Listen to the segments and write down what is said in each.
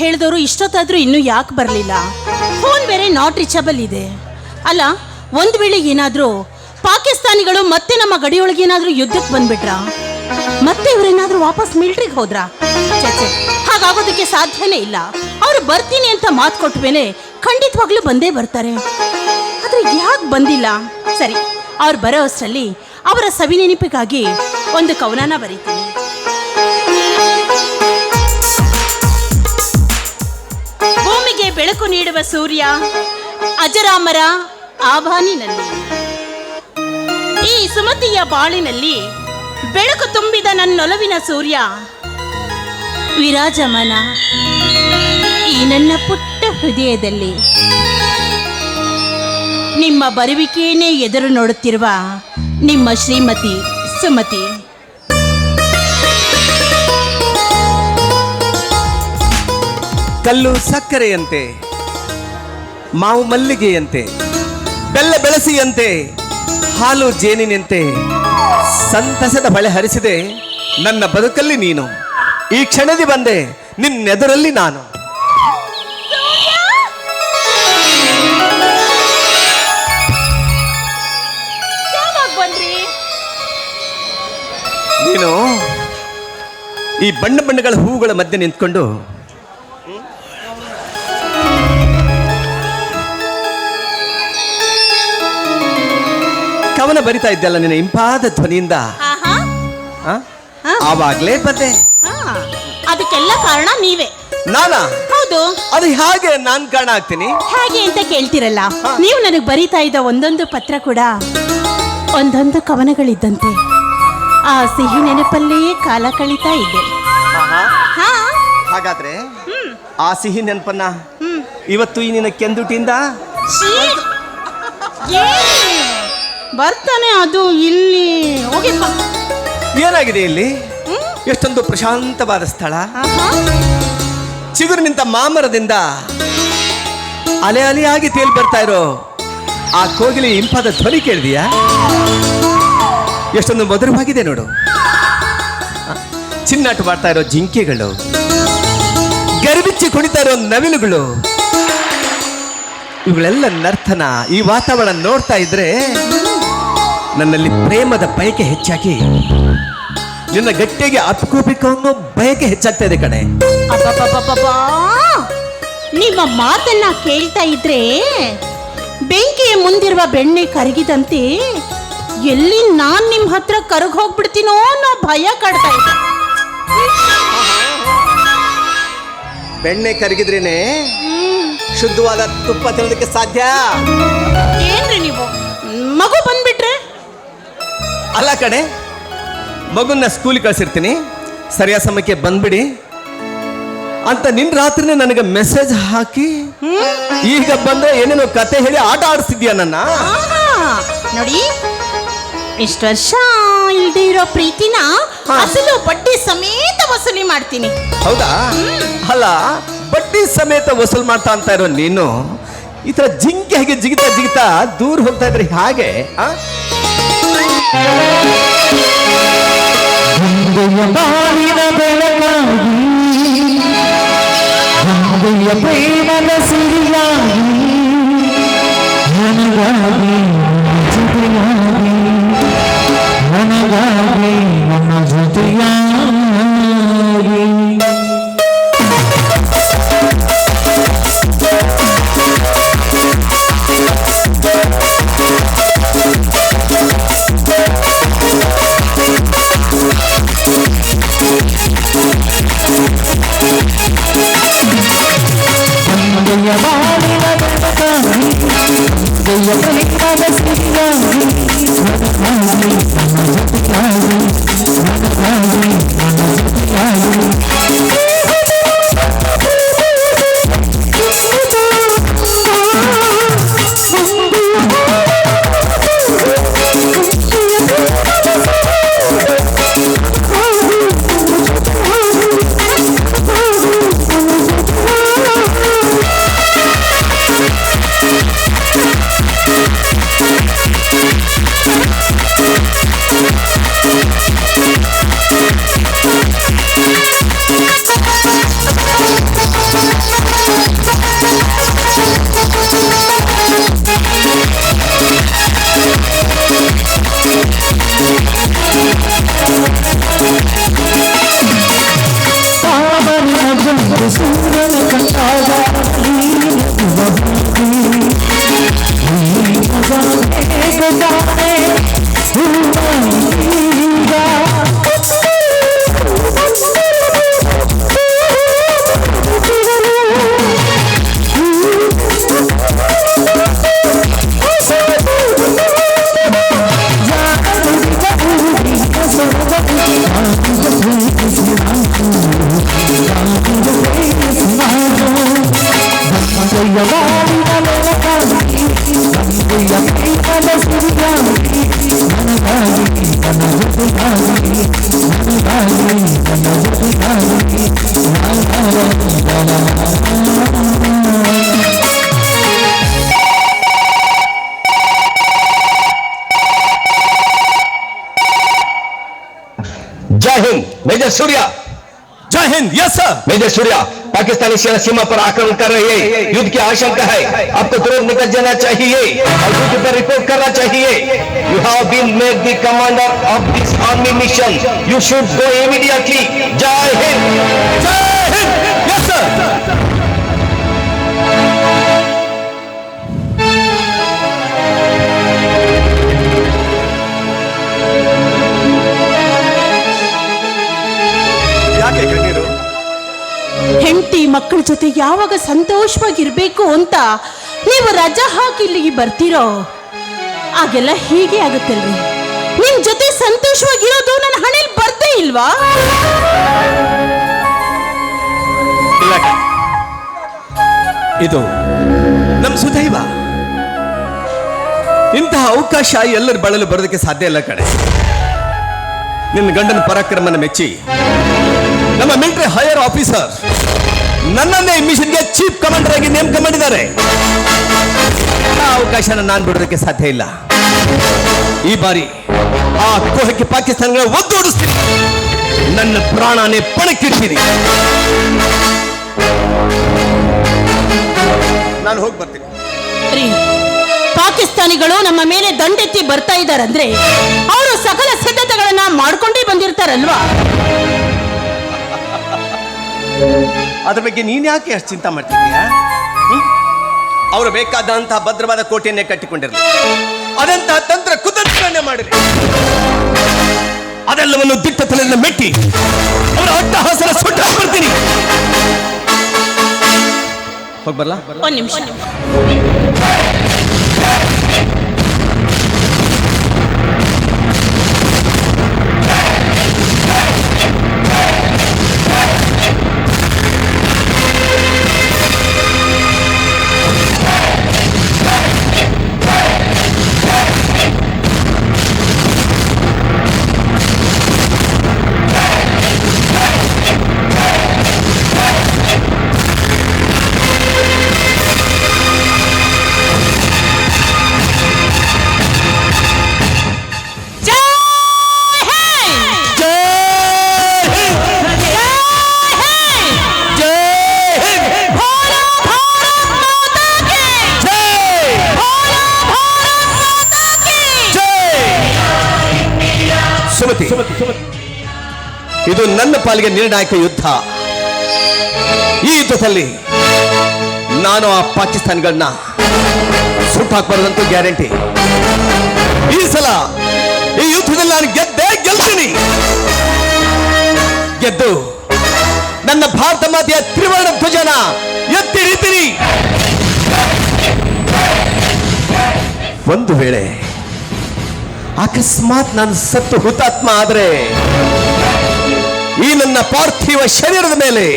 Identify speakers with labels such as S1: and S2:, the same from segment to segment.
S1: ಹೇಳಿದವರು ಇಷ್ಟೊತ್ತಾದರೂ ಇನ್ನೂ ಯಾಕೆ ಬರಲಿಲ್ಲ? ಫೋನ್ ಬೇರೆ ನಾಟ್ ರೀಚಬಲ್ ಇದೆ. ಅಲ್ಲ, ಒಂದು ವೇಳೆ ಏನಾದರೂ ಪಾಕಿಸ್ತಾನಿಗಳು ಮತ್ತೆ ನಮ್ಮ ಗಡಿಯೊಳಗೆ ಏನಾದರೂ ಯುದ್ಧಕ್ಕೆ ಬಂದ್ಬಿಟ್ರಾ? ಮತ್ತೆ ಇವರೇನಾದರೂ ವಾಪಸ್ ಮಿಲ್ಟ್ರಿಗೆ ಹೋದ್ರಾ? ಹಾಗಾಗೋದಕ್ಕೆ ಸಾಧ್ಯನೇ ಇಲ್ಲ. ಅವ್ರು ಬರ್ತೀನಿ ಅಂತ ಮಾತು ಕೊಟ್ಟ ಮೇಲೆ ಖಂಡಿತವಾಗ್ಲೂ ಬಂದೇ ಬರ್ತಾರೆ. ಆದರೆ ಯಾಕೆ ಬಂದಿಲ್ಲ? ಸರಿ, ಅವ್ರು ಬರೋ ಅಷ್ಟರಲ್ಲಿ ಅವರ ಸವಿನೆನಪಿಗಾಗಿ ಒಂದು ಕವನನ ಬರೀತೀನಿ. ಬೆಳಕು ನೀಡುವ ಸೂರ್ಯ, ಅಜರಾಮರ ಆಭಾನಿನಲ್ಲಿ. ಈ ಸುಮತಿಯ ಬಾಳಿನಲ್ಲಿ ಬೆಳಕು ತುಂಬಿದ ನನ್ನೊಲವಿನ ಸೂರ್ಯ, ವಿರಾಜಮನ ಈ ನನ್ನ ಪುಟ್ಟ ಹೃದಯದಲ್ಲಿ. ನಿಮ್ಮ ಬರುವಿಕೆಯೇ ಎದುರು ನೋಡುತ್ತಿರುವ ನಿಮ್ಮ ಶ್ರೀಮತಿ ಸುಮತಿ.
S2: ಕಲ್ಲು ಸಕ್ಕರೆಯಂತೆ ಮಾವು ಮಲ್ಲಿಗೆಯಂತೆ ಬೆಲ್ಲ ಬೆಳಸಿಯಂತೆ ಹಾಲು ಜೇನಿನಂತೆ ಸಂತಸದ ಬಳೆ ಹರಿಸಿದೆ ನನ್ನ ಬದುಕಲ್ಲಿ ನೀನು. ಈ ಕ್ಷಣದಿ ಬಂದೆ ನಿನ್ನೆದುರಲ್ಲಿ ನಾನು. ನೀನು ಈ ಬಣ್ಣ ಬಣ್ಣಗಳ ಹೂಗಳ ಮಧ್ಯೆ ನಿಂತ್ಕೊಂಡು ಕವನ ಬರಿತಾ ಇದ್ದಲ್ಲ ನಿನ್ನ ಇಂಪಾದ ಧ್ವನಿಯಿಂದ?
S1: ಆಹಾ.
S2: ಆ?
S1: ಹಾ.
S2: ಆವಾಗ್ಲೇ ಬಂದೆ
S1: ಹಾ, ಅದಕ್ಕೆಲ್ಲ ಕಾರಣ ನೀವೇ.
S2: ನಾನಾ?
S1: ಹೌದು.
S2: ಅದು ಹೇಗೆ ನಾನ್ ಕಾರಣ ಆಗ್ತೀನಿ?
S1: ಹೇಗೆ ಅಂತ ಕೇಳ್ತಿರಲ್ಲ? ನೀವು ನನಗೆ ಬರೀತಾ ಇದ್ದ ಒಂದೊಂದು ಪತ್ರ ಕೂಡ ಒಂದೊಂದು ಕವನಗಳಿದ್ದಂತೆ. ಆ ಸಿಹಿ ನೆನಪಲ್ಲೇ ಕಾಲ ಕಳೀತಾ ಇದ್ದೆ ಹಾ.
S2: ಹಾಗಾದ್ರೆ ಆ ಸಿಹಿ ನೆನಪನ್ನ ಇವತ್ತು ಈ ನಿನ್ನ ಕೆಂದುಟಿಯಿಂದ!
S1: ಬರ್ತಾನೆ ಅದು ಇಲ್ಲಿ. ಹೋಗಿಪ್ಪ
S2: ಏನಾಗಿದೆ ಇಲ್ಲಿ? ಎಷ್ಟೊಂದು ಪ್ರಶಾಂತವಾದ ಸ್ಥಳ.
S1: ಆಹಾ.
S2: ಚಿಗುರು ನಿಂತ ಮಾಮರದಿಂದ ಅಲೆ ಅಲೆಯಾಗಿ ತೇಲ್ ಬರ್ತಾ ಇರೋ ಆ ಕೋಗಿಲಿ ಇಂಪಾದ ಧ್ವನಿ ಕೇಳಿದೀಯಾ? ಎಷ್ಟೊಂದು ಮಧುರವಾಗಿದೆ ನೋಡು. ಆ, ಚಿನ್ನಾಟ ಮಾಡ್ತಾ ಇರೋ ಜಿಂಕೆಗಳು ಗರ್ಬಿಚ್ಚಿ ಕುಣಿತಾ ಇರೋ ನವಿಲುಗಳು ಇವುಗಳೆಲ್ಲ ನರ್ತನ ಈ ವಾತಾವರಣ ನೋಡ್ತಾ ಇದ್ರೆ ನನ್ನಲ್ಲಿ ಪ್ರೇಮದ ಬಯಕೆ ಹೆಚ್ಚಾಗಿ. ನಿನ್ನ ಗಟ್ಟಿಗೆ ಅಪ್ಕೋಬೇಕು ಅನ್ನೋ ಬಯಕೆ ಹೆಚ್ಚಾಗ್ತಾ ಇದೆ ಕಣೆ.
S1: ಅಬ್ಬಬ್ಬಬ್ಬಬ್ಬಾ! ನಿಮ್ಮ ಮಾತನ್ನ ಕೇಳ್ತಾ ಇದ್ರೆ ಬೆಂಕಿಯ ಮುಂದಿರುವ ಬೆಣ್ಣೆ ಕರಗಿದಂತೆ ಎಲ್ಲಿ ನಾನ್ ನಿಮ್ ಹತ್ರ ಕರಗ್ ಹೋಗ್ಬಿಡ್ತೀನೋ ಅನ್ನೋ ಭಯ ಕಾಡ್ತಾ ಇದೆ.
S2: ಬೆಣ್ಣೆ ಕರಗಿದ್ರೇನೆ ಶುದ್ಧವಾದ ತುಪ್ಪ ತಿನ್ನೋದಕ್ಕೆ ಸಾಧ್ಯ?
S1: ಏನ್ರಿ ನೀವು? ಮಗು ಬಂದ್ಬಿಟ್ರೆ
S2: ಅಲ್ಲ ಕಣೆ ಮಗುನ ಸ್ಕೂಲಿಗೆ ಕಳಿಸಿರ್ತೀನಿ. ಸರಿಯಾದ ಸಮಯಕ್ಕೆ ಬಂದ್ಬಿಡಿ. ಅಂತ ನಿನ್ ರಾತ್ರಿನೇ ನನಗೆ ಮೆಸೇಜ್ ಹಾಕಿ ಈಗ ಬಂದ್ರೆ ಏನೇನೋ ಕತೆ ಹೇಳಿ ಆಟ ಆಡಿಸ್ತಿದ್ಯಾ ನನ್ನ?
S1: ನೋಡಿ ಇಷ್ಟು ವರ್ಷ ಇಲ್ದೇ ಇರೋ ಪ್ರೀತಿನ. ಅಸಲು ಬಡ್ಡಿ ಸಮೇತ ವಸೂಲಿ ಮಾಡ್ತೀನಿ.
S2: ಹೌದಾ? ಅಲ್ಲ ಬಡ್ಡಿ ಸಮೇತ ವಸೂಲ್ ಮಾಡ್ತಾ ಅಂತ ಇರೋ ನೀನು ಈ ತರ ಜಿಂಕೆ ಹಾಗೆ ಜಿಗಿತಾ ಜಿಗಿತಾ ದೂರ ಹೋಗ್ತಾ ಇದ್ರೆ ಹಾಗೆ ಆ?
S3: ಒಂದೆಯ ಬಾಳಿನ ಬೆಳಕಾಗಿ ಒಂದೆಯ ಪ್ರೇಮದ ಸಿರಿಯಾಗಿ Bye.
S4: जय हिंद मेजर सूर्या
S2: जय Hind yes sir
S4: major Surya Pakistani सेना सीमा पर आक्रमण कर रही है। युद्ध की आशंका है। आपको तुरंत निकल जाना चाहिए। और युद्ध पर रिपोर्ट करना चाहिए। You have been made the commander of this army mission you should go immediately जय हिंद।
S1: ಹೆಂಡತಿ ಮಕ್ಕಳ ಜೊತೆ ಯಾವಾಗ ಸಂತೋಷವಾಗಿರ್ಬೇಕು ಅಂತ ನೀವು ರಜಾ ಹಾಕಿ ಇಲ್ಲಿಗೆ ಬರ್ತೀರೋ? ಆಗೆಲ್ಲ ಹೀಗೆ ಆಗುತ್ತಲ್ರಿ ನಿಮ್ ಜೊತೆ ಸಂತೋಷವಾಗಿರೋದು ನನ್ನ ಹಣೆಯಲ್ಲಿ ಬರ್ದೇ ಇಲ್ವಾ?
S2: ಇದು ನಮ್ ಸುದೈವ. ಇಂತಹ ಅವಕಾಶ ಎಲ್ಲರ ಬಳಲು ಬರೋದಕ್ಕೆ ಸಾಧ್ಯ ಇಲ್ಲ ಕಡೆ ನಿನ್ನ ಗಂಡನ ಪರಾಕ್ರಮನ ಮೆಚ್ಚಿ ನಮ್ಮ ಮಿಲಿಟರಿ ಹೈಯರ್ ಆಫೀಸರ್ ನನ್ನನ್ನೇ ಮಿಷನ್ಗೆ ಚೀಫ್ ಕಮಾಂಡರ್ ಆಗಿ ನೇಮಕ ಮಾಡಿದ್ದಾರೆ ಆ ಅವಕಾಶನ ನಾನು ಬಿಡೋದಕ್ಕೆ ಸಾಧ್ಯ ಇಲ್ಲ. ಈ ಬಾರಿ ಆ ಕೋಹಕ್ಕೆ ಪಾಕಿಸ್ತಾನಗಳ ಒದ್ದೋಡಿಸ್ತೀನಿ ನನ್ನ ಪ್ರಾಣನೇ ಪಣಕ್ಕಿಡ್ತೀನಿ ನಾನು ಹೋಗಿ ಬರ್ತೀನಿ.
S1: ಪಾಕಿಸ್ತಾನಿಗಳು ನಮ್ಮ ಮೇಲೆ ದಂಡೆತ್ತಿ ಬರ್ತಾ ಇದ್ದಾರೆ ಅಂದ್ರೆ ಅವರು
S2: ಅದ್ರ ಬಗ್ಗೆ ನೀನ್ ಯಾಕೆ ಅಷ್ಟು ಚಿಂತೆ ಮಾಡ್ತಿದ್ದೀಯ ಅವರು ಬೇಕಾದಂತಹ ಭದ್ರವಾದ ಕೋಟೆಯನ್ನೇ ಕಟ್ಟಿಕೊಂಡಿರಲಿ. ಅದಂತಹ ತಂತ್ರ ಕುತಂತ್ರವನ್ನೇ ಮಾಡಿರಲಿ ಅದೆಲ್ಲವನ್ನು ದಿಟ್ಟ ತಲೆಯನ್ನು ಮೆಟ್ಟಿ ಅವರ ಹಸರ ಬರ್ತೀನಿ. ಹೋಗ್ಬರ್ಲಾ
S1: ಒಂದ್ ನಿಮಿಷ.
S2: ಇದು ನನ್ನ ಪಾಲಿಗೆ ನಿರ್ಣಾಯಕ ಯುದ್ಧ. ಈ ಯುದ್ಧದಲ್ಲಿ ನಾನು ಆ ಪಾಕಿಸ್ತಾನಗಳನ್ನ ಸುಟ್ಟು ಹಾಕ್ಬಾರ್ದಂತೂ ಗ್ಯಾರಂಟಿ. ಈ ಸಲ ಈ ಯುದ್ಧದಲ್ಲಿ ನಾನು ಗೆದ್ದೇ ಗೆಲ್ತೀನಿ. ಗೆದ್ದು ನನ್ನ ಭಾರತ ಮಾತೆಯ ತ್ರಿವರ್ಣ ಧ್ವಜನ ಎತ್ತಿ ಹಿಡಿತೀನಿ. ಒಂದು ವೇಳೆ ಅಕಸ್ಮಾತ್ ನಾನು ಸತ್ತು ಹುತಾತ್ಮ ಆದ್ರೆ ಈ ನನ್ನ ಪಾರ್ಥಿವ ಶರೀರದ ಮೇಲೆ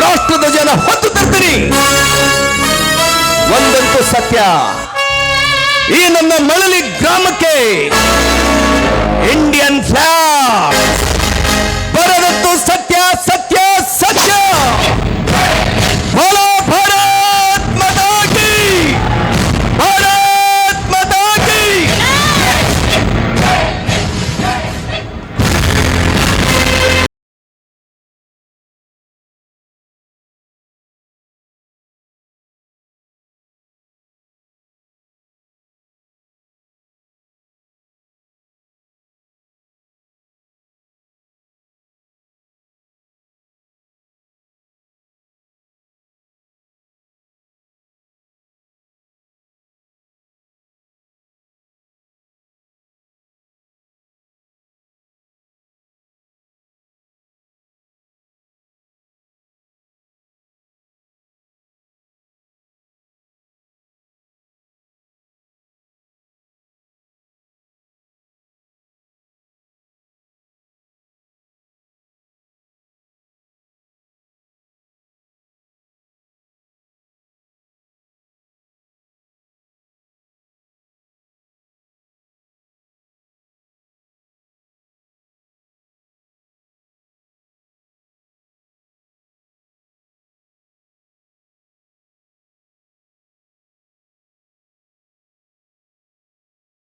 S2: ರಾಷ್ಟ್ರದ ಜನ ಹೊತ್ತು ತರ್ತೀನಿ. ಒಂದಂತೂ ಸತ್ಯ. ಈ ನನ್ನ ಮಳಲಿ ಗ್ರಾಮಕ್ಕೆ ಇಂಡಿಯನ್ ಫ್ಲಾಗ್ ಬರದತ್ತು ಸತ್ಯ ಸತ್ಯ ಸತ್ಯ.